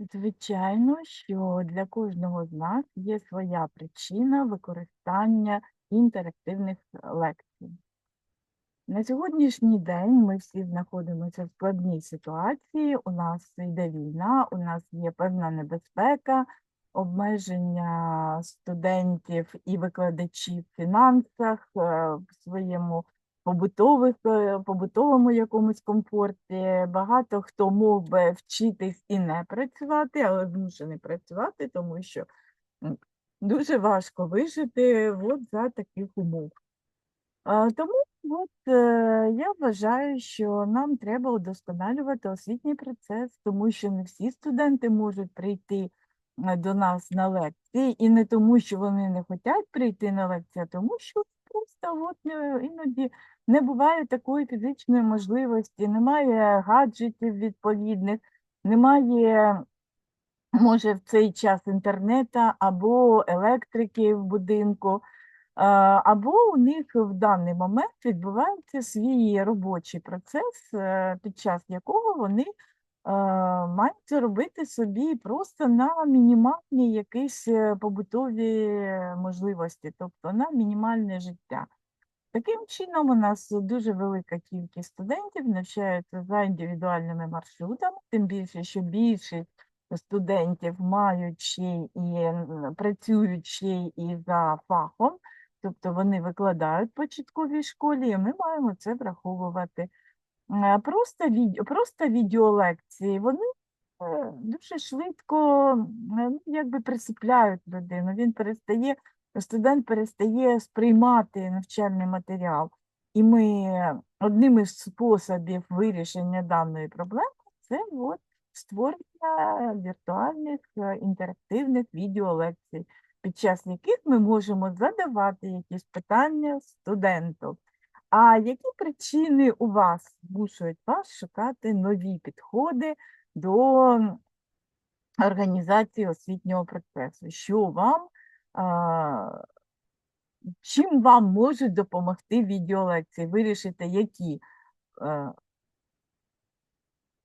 Звичайно, що для кожного з нас є своя причина використання інтерактивних лекцій. На сьогоднішній день ми всі знаходимося в складній ситуації. У нас йде війна, у нас є певна небезпека, обмеження студентів і викладачів в фінансах, е, в своєму побутових, е, побутовому якомусь комфорті. Багато хто мог би вчитись і не працювати, але змушений працювати, тому що дуже важко вижити от за таких умов. Тому от, е, я вважаю, що нам треба удосконалювати освітній процес, тому що не всі студенти можуть прийти до нас на лекції, і не тому, що вони не хочуть прийти на лекції, а тому що просто от, е, іноді не буває такої фізичної можливості, немає гаджетів відповідних, немає, може, в цей час інтернету або електрики в будинку. Або у них в даний момент відбувається свій робочий процес, е, під час якого вони е, мають заробити собі просто на мінімальні якісь е, побутові можливості, тобто на мінімальне життя. Таким чином, у нас дуже велика кількість студентів навчаються за індивідуальними маршрутами, тим більше, що більшість студентів мають ще і працюють ще і за фахом, тобто вони викладають початковій школі, і ми маємо це враховувати. Просто, від... Просто відеолекції, вони е, дуже швидко ну, якби присипляють людину. Він перестає, студент перестає сприймати навчальний матеріал. І ми одним із способів вирішення даної проблеми це от створення віртуальних е, інтерактивних відеолекцій, під час яких ми можемо задавати якісь питання студенту. А які причини у вас змушують вас шукати нові підходи до організації освітнього процесу? Що вам, чим вам можуть допомогти відеолекції? Вирішити, які е,